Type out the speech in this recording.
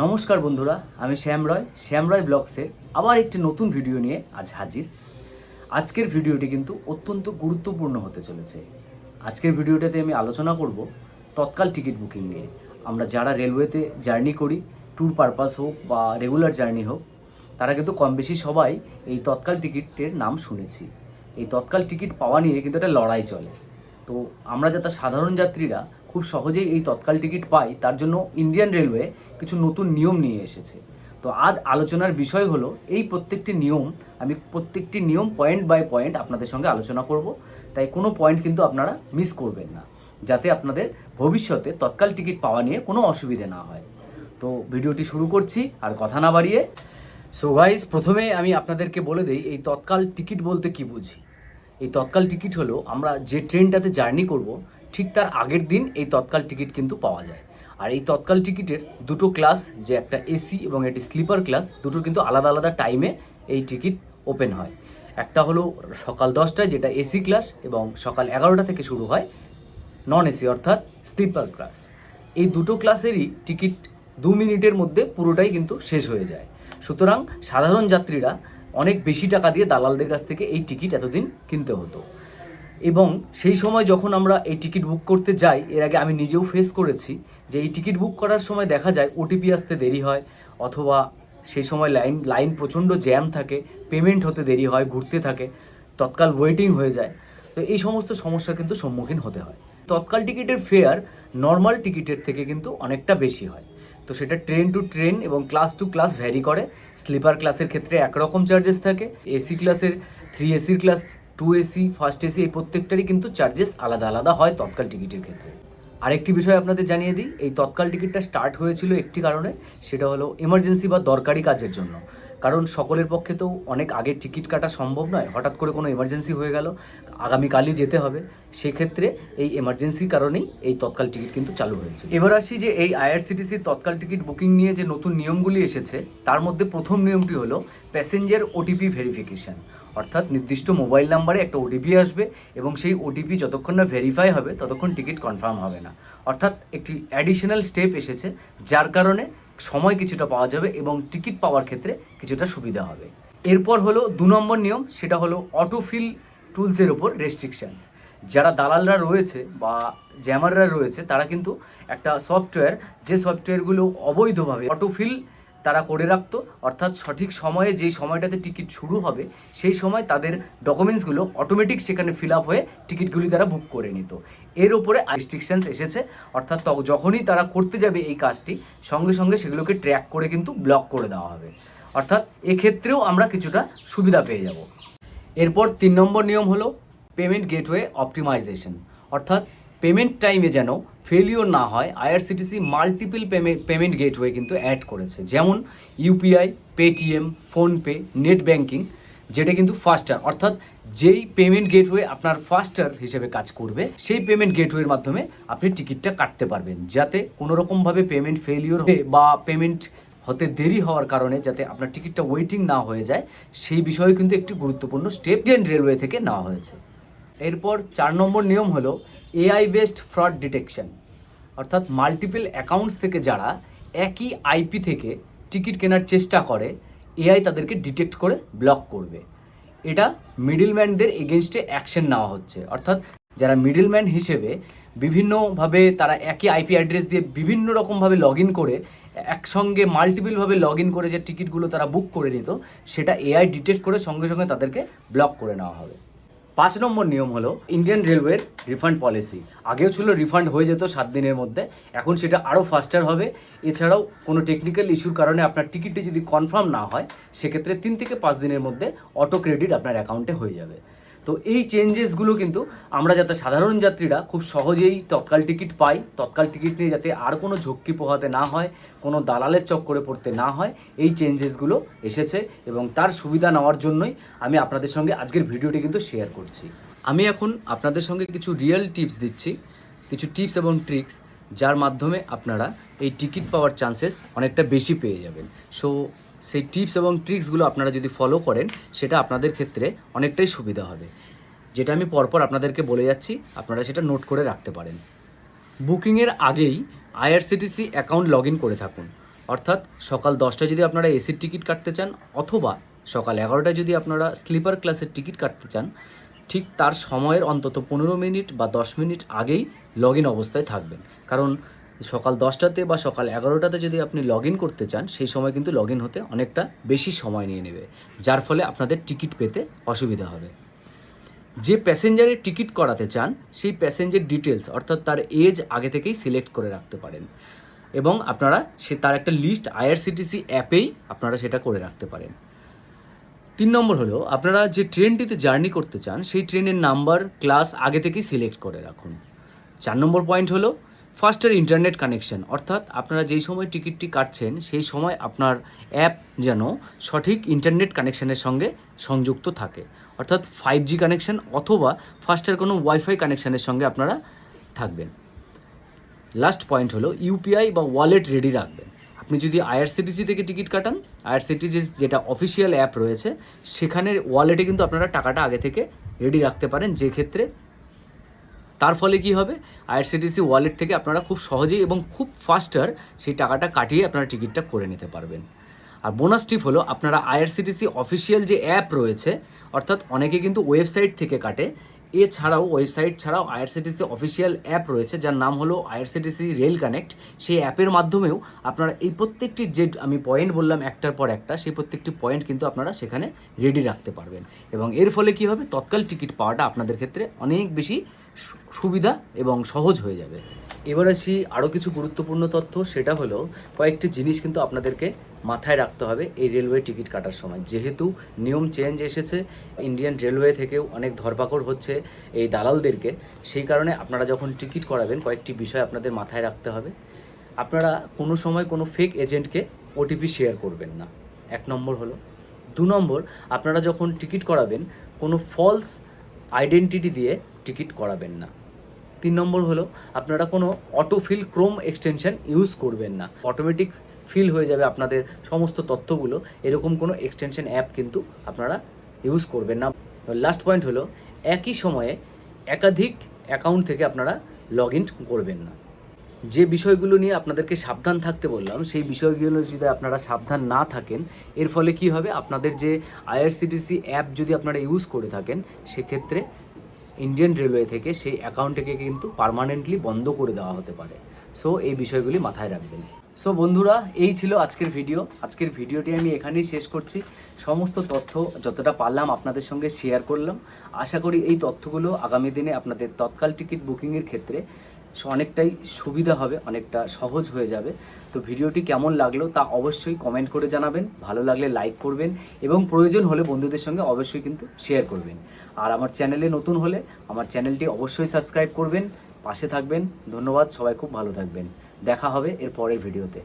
নমস্কার বন্ধুরা, আমি শ্যাম রয়। শ্যাম রয় ব্লগসের আবার একটি নতুন ভিডিও নিয়ে আজ হাজির। আজকের ভিডিওটি কিন্তু অত্যন্ত গুরুত্বপূর্ণ হতে চলেছে। আজকের ভিডিওটাতে আমি আলোচনা করব তৎকাল টিকিট বুকিং নিয়ে। আমরা যারা রেলওয়েতে জার্নি করি, ট্যুর পারপাস হোক বা রেগুলার জার্নি হোক, তারা কিন্তু কম বেশি সবাই এই তৎকাল টিকিটের নাম শুনেছি। এই তৎকাল টিকিট পাওয়া নিয়ে কিন্তু একটা লড়াই চলে। তো আমরা যাতে সাধারণ যাত্রীরা খুব সহজেই এই তৎকাল টিকিট পাই, তার জন্য ইন্ডিয়ান রেলওয়ে কিছু নতুন নিয়ম নিয়ে এসেছে। তো আজ আলোচনার বিষয় হলো, এই প্রত্যেকটি নিয়ম, আমি প্রত্যেকটি নিয়ম পয়েন্ট বাই পয়েন্ট আপনাদের সঙ্গে আলোচনা করব। তাই কোনো পয়েন্ট কিন্তু আপনারা মিস করবেন না, যাতে আপনাদের ভবিষ্যতে তৎকাল টিকিট পাওয়া নিয়ে কোনো অসুবিধে না হয়। তো ভিডিওটি শুরু করছি, আর কথা না বাড়িয়ে। সো গাইজ প্রথমে আমি আপনাদেরকে বলে দিই, এই তৎকাল টিকিট বলতে কি বুঝি? এই তৎকাল টিকিট হলো, আমরা যে ট্রেনটাতে জার্নি করব ঠিক তার আগের দিন এই তৎকাল টিকিট কিন্তু পাওয়া যায়। আর এই তৎকাল টিকিটের দুটো ক্লাস, যে একটা এসি এবং একটি স্লিপার ক্লাস দুটো কিন্তু আলাদা আলাদা টাইমে এই টিকিট ওপেন হয়। একটা হলো সকাল দশটায়, যেটা এসি ক্লাস এবং সকাল এগারোটা থেকে শুরু হয় নন এসি অর্থাৎ স্লিপার ক্লাস। এই দুটো ক্লাসেরই টিকিট দু মিনিটের মধ্যে পুরোটাই কিন্তু শেষ হয়ে যায়। সুতরাং সাধারণ যাত্রীরা অনেক বেশি টাকা দিয়ে দালালদের কাছ থেকে এই টিকিট এতদিন কিনতে হতো। এবং সেই সময় যখন আমরা এই টিকিট বুক করতে যাই, এর আগে আমি নিজেও ফেস করেছি যে এই টিকিট বুক করার সময় দেখা যায় ওটিপি আসতে দেরি হয় অথবা সেই সময় লাইন লাইন প্রচণ্ড জ্যাম থাকে পেমেন্ট হতে দেরি হয়, ঘুরতে থাকে, তৎকাল ওয়েটিং হয়ে যায়। তো এই সমস্ত সমস্যা কিন্তু সম্মুখীন হতে হয়। তৎকাল টিকিটের ফেয়ার নর্মাল টিকিটের থেকে কিন্তু অনেকটা বেশি হয়। তো সেটা ট্রেন টু ট্রেন এবং ক্লাস টু ক্লাস ভ্যারি করে। স্লিপার ক্লাসের ক্ষেত্রে একরকম চার্জেস থাকে এসি ক্লাসের থ্রি এসির class two AC first AC এই প্রত্যেকটারই কিন্তু চার্জেস আলাদা আলাদা হয় তৎকাল টিকিটের ক্ষেত্রে। আরেকটি বিষয় আপনাদের জানিয়ে দিই, এই তৎকাল টিকিটটা স্টার্ট হয়েছিল একটি কারণে, সেটা হলো এমার্জেন্সি বা দরকারি কাজের জন্য। কারণ সকলের পক্ষে তো অনেক আগে টিকিট কাটা সম্ভব নয়। হঠাৎ করে কোনো এমার্জেন্সি হয়ে গেল, আগামীকালই যেতে হবে। সেক্ষেত্রে এই এমার্জেন্সির কারণেই এই তৎকাল টিকিট কিন্তু চালু হয়েছে এবার আসি যে এই আইআরসিটিসি তৎকাল টিকিট বুকিং নিয়ে যে নতুন নিয়মগুলি এসেছে, তার মধ্যে প্রথম নিয়মটি হলো প্যাসেঞ্জার ওটিপি ভেরিফিকেশন অর্থাৎ নির্দিষ্ট মোবাইল নাম্বারে একটা ওটিপি আসবে এবং সেই ওটিপি যতক্ষণ না ভেরিফাই হবে, ততক্ষণ টিকিট কনফার্ম হবে না। অর্থাৎ একটি অ্যাডিশনাল স্টেপ এসেছে, যার কারণে সময় কিছুটা পাওয়া যাবে এবং টিকিট পাওয়ার ক্ষেত্রে কিছুটা সুবিধা হবে। এরপর হলো দু নম্বর নিয়ম, সেটা হলো অটোফিল টুলসের ওপর রেস্ট্রিকশানস যারা দালালরা রয়েছে বা জ্যামাররা রয়েছে, তারা কিন্তু একটা সফটওয়্যার যে সফটওয়্যারগুলো অবৈধভাবে অটোফিল তারা করে রাখতো। অর্থাৎ সঠিক সময়ে যেই সময়টাতে টিকিট শুরু হবে, সেই সময় তাদের ডকুমেন্টসগুলো অটোমেটিক সেখানে ফিল আপ হয়ে টিকিটগুলি তারা বুক করে নিত। এর উপরে রেস্ট্রিকশনস এসেছে। অর্থাৎ যখনই তারা করতে যাবে এই কাজটি, সঙ্গে সঙ্গে সেগুলোকে ট্র্যাক করে কিন্তু ব্লক করে দেওয়া হবে। অর্থাৎ এক্ষেত্রেও আমরা কিছুটা সুবিধা পেয়ে যাব। এরপর তিন নম্বর নিয়ম হলো পেমেন্ট গেটওয়ে অপটিমাইজেশন অর্থাৎ পেমেন্ট টাইমে যেন ফেলিওর না হয় IRCTC multiple payment payment gateway কিন্তু অ্যাড করেছে। যেমন UPI Paytm PhonePe net banking যেটা কিন্তু ফাস্টার অর্থাৎ যেই পেমেন্ট গেটওয়ে আপনার ফাস্টার হিসেবে কাজ করবে, সেই পেমেন্ট গেটওয়ের মাধ্যমে আপনি টিকিটটা কাটতে পারবেন। যাতে কোনো রকমভাবে পেমেন্ট ফেলিওর বা পেমেন্ট হতে দেরি হওয়ার কারণে যাতে আপনার টিকিটটা ওয়েটিং না হয়ে যায়, সেই বিষয়ে কিন্তু একটি গুরুত্বপূর্ণ স্টেপ রেলওয়ে থেকে নেওয়া হয়েছে। এরপর চার নম্বর নিয়ম হলো এআই বেসড ফ্রড ডিটেকশন অর্থাৎ মাল্টিপল অ্যাকাউন্টস থেকে যারা একই আইপি থেকে টিকিট কেনার চেষ্টা করে এআই তাদেরকে ডিটেক্ট করে ব্লক করবে। এটা মিডিলম্যানদের এগেনস্টে অ্যাকশন নেওয়া হচ্ছে। অর্থাৎ যারা মিডিলম্যান হিসেবে বিভিন্নভাবে তারা একই আইপি অ্যাড্রেস দিয়ে বিভিন্ন রকমভাবে লগ ইন করে, একসঙ্গে মাল্টিপলভাবে লগ ইন করে যে টিকিটগুলো তারা বুক করে নিত, সেটা এআই ডিটেক্ট করে সঙ্গে সঙ্গে তাদেরকে ব্লক করে নেওয়া হবে। পাঁচ নম্বর নিয়ম হলো ইন্ডিয়ান রেলওয়ের রিফান্ড পলিসি আগেও ছিল রিফান্ড হয়ে যেত সাত দিনের মধ্যে, এখন সেটা আরও ফাস্টার হবে। এছাড়াও কোনো টেকনিক্যাল ইস্যুর কারণে আপনার টিকিটটি যদি কনফার্ম না হয়, সেক্ষেত্রে তিন থেকে পাঁচ দিনের মধ্যে অটো ক্রেডিট আপনার অ্যাকাউন্টে হয়ে যাবে। তো এই চেঞ্জেসগুলো কিন্তু আমরা যাতে সাধারণ যাত্রীরা খুব সহজেই তৎকাল টিকিট পাই, তৎকাল টিকিট নিয়ে যাতে আর কোনো ঝক্কি পোহাতে না হয়, কোনো দালালের চক্করে পড়তে না হয়, এই চেঞ্জেসগুলো এসেছে এবং তার সুবিধা নেওয়ার জন্যই আমি আপনাদের সঙ্গে আজকের ভিডিওটি কিন্তু শেয়ার করছি। আমি এখন আপনাদের সঙ্গে কিছু রিয়েল টিপস দিচ্ছি, কিছু টিপস এবং ট্রিক্স যার মাধ্যমে আপনারা এই টিকিট পাওয়ার চান্সেস অনেকটা বেশি পেয়ে যাবেন। সো সেই টিপস এবং ট্রিক্সগুলো আপনারা যদি ফলো করেন, সেটা আপনাদের ক্ষেত্রে অনেকটাই সুবিধা হবে। যেটা আমি পরপর আপনাদেরকে বলে যাচ্ছি, আপনারা সেটা নোট করে রাখতে পারেন। বুকিংয়ের আগেই আইআরসিটিসি অ্যাকাউন্ট লগ করে থাকুন। অর্থাৎ সকাল দশটায় যদি আপনারা এসির টিকিট কাটতে চান, অথবা সকাল এগারোটায় যদি আপনারা স্লিপার ক্লাসের টিকিট কাটতে চান, ঠিক তার সময়ের অন্তত পনেরো মিনিট বা দশ মিনিট আগেই লগ অবস্থায় থাকবেন। কারণ সকাল দশটাতে বা সকাল এগারোটাতে যদি আপনি লগ ইন করতে চান, সেই সময় কিন্তু লগ ইন হতে অনেকটা বেশি সময় নিয়ে নেবে, যার ফলে আপনাদের টিকিট পেতে অসুবিধা হবে। যে প্যাসেঞ্জারের টিকিট করাতে চান, সেই প্যাসেঞ্জার ডিটেলস অর্থাৎ তার এজ আগে থেকেই সিলেক্ট করে রাখতে পারেন। এবং আপনারা সে তার একটা লিস্ট আইআরসিটিসি অ্যাপেই আপনারা সেটা করে রাখতে পারেন। তিন নম্বর হলো, আপনারা যে ট্রেনটিতে জার্নি করতে চান, সেই ট্রেনের নাম্বার ক্লাস আগে থেকেই সিলেক্ট করে রাখুন। চার নম্বর পয়েন্ট হলো ফাস্টার ইন্টারনেট কানেকশন অর্থাৎ আপনারা যেই সময় টিকিটটি কাটছেন, সেই সময় আপনার অ্যাপ যেন সঠিক ইন্টারনেট কানেকশনের সঙ্গে সংযুক্ত থাকে। অর্থাৎ ফাইভ জি কানেকশন অথবা ফাস্টার কোনো ওয়াইফাই কানেকশনের সঙ্গে আপনারা থাকবেন। লাস্ট পয়েন্ট হলো ইউপিআই বা ওয়ালেট রেডি রাখবেন। আপনি যদি আইআরসিটিসি থেকে টিকিট কাটান আইআরসিটিসি যেটা অফিসিয়াল অ্যাপ রয়েছে সেখানে ওয়ালেটে কিন্তু আপনারা টাকাটা আগে থেকে রেডি রাখতে পারেন যে ক্ষেত্রে তার ফলে কি হবে? আইআরসিটিসি ওয়ালেট থেকে আপনারা খুব সহজেই এবং খুব ফাস্টার সেই টাকাটা কাটিয়ে আপনারা টিকিটটা করে নিতে পারবেন। আর বোনাস টিপ হলো, আপনারা আইআরসিটিসি অফিসিয়াল যে অ্যাপ রয়েছে, অর্থাৎ অনেকে কিন্তু ওয়েবসাইট থেকে কাটে, এছাড়াও ওয়েবসাইট ছাড়াও আইআরসিটিসি অফিসিয়াল অ্যাপ রয়েছে, যার নাম হলো আইআরসিটিসি রেল কানেক্ট সেই অ্যাপের মাধ্যমেও আপনারা এই প্রত্যেকটি যে আমি পয়েন্ট বললাম একটার পর একটা, সেই প্রত্যেকটি পয়েন্ট কিন্তু আপনারা সেখানে রেডি রাখতে পারবেন। এবং এর ফলে কি হবে? তৎকাল টিকিট পাওয়াটা আপনাদের ক্ষেত্রে অনেক বেশি সুবিধা এবং সহজ হয়ে যাবে। এবার আসি আরও কিছু গুরুত্বপূর্ণ তথ্য, সেটা হলো কয়েকটি জিনিস কিন্তু আপনাদেরকে মাথায় রাখতে হবে এই রেলওয়ে টিকিট কাটার সময়। যেহেতু নিয়ম চেঞ্জ এসেছে, ইন্ডিয়ান রেলওয়ে থেকেও অনেক ধরপাকড় হচ্ছে এই দালালদেরকে, সেই কারণে আপনারা যখন টিকিট করাবেন, কয়েকটি বিষয় আপনাদের মাথায় রাখতে হবে। আপনারা কোনো সময় কোনো ফেক এজেন্টকে ওটিপি শেয়ার করবেন না। এক নম্বর হলো। দু নম্বর, আপনারা যখন টিকিট করাবেন, কোনো ফলস আইডেন্টিটি দিয়ে টিকিট করাবেন না। তিন নম্বর হলো, আপনারা কোনো auto fill Chrome extension use করবেন না। অটোমেটিক ফিল হয়ে যাবে আপনাদের সমস্ত তথ্যগুলো। এরকম কোনো এক্সটেনশন অ্যাপ কিন্তু আপনারা ইউজ করবেন না। লাস্ট পয়েন্ট হলো, একই সময়ে একাধিক অ্যাকাউন্ট থেকে আপনারা লগ ইন করবেন না। যে বিষয়গুলো নিয়ে আপনাদেরকে সাবধান থাকতে বললাম, সেই বিষয়গুলো যদি আপনারা সাবধান না থাকেন, এর ফলে কি হবে? আপনাদের যে আইআরসিটিসি অ্যাপ যদি আপনারা ইউজ করে থাকেন, সেক্ষেত্রে ইন্ডিয়ান রেলওয়ে থেকে সেই অ্যাকাউন্টটিকে কিন্তু পার্মানেন্টলি বন্ধ করে দেওয়া হতে পারে। সো, এই বিষয়গুলি মাথায় রাখবেন। সো, বন্ধুরা, এই ছিল আজকের ভিডিও। আজকের ভিডিওটি আমি এখানেই শেষ করছি। সমস্ত তথ্য যতটা পারলাম আপনাদের সঙ্গে শেয়ার করলাম। আশা করি এই তথ্যগুলো আগামী দিনে আপনাদের তৎকাল টিকিট বুকিংয়ের ক্ষেত্রে অনেকটাই সুবিধা হবে, অনেকটা সহজ হয়ে যাবে। তো ভিডিওটি কেমন লাগল তা অবশ্যই কমেন্ট করে জানাবেন, ভালো লাগলে লাইক করবেন এবং প্রয়োজন হলে বন্ধুদের সঙ্গে অবশ্যই কিন্তু শেয়ার করবেন। আর আমার চ্যানেলে নতুন হলে আমার চ্যানেলটি অবশ্যই সাবস্ক্রাইব করবেন, পাশে থাকবেন। ধন্যবাদ, সবাই খুব ভালো থাকবেন। দেখা হবে এর পরের ভিডিওতে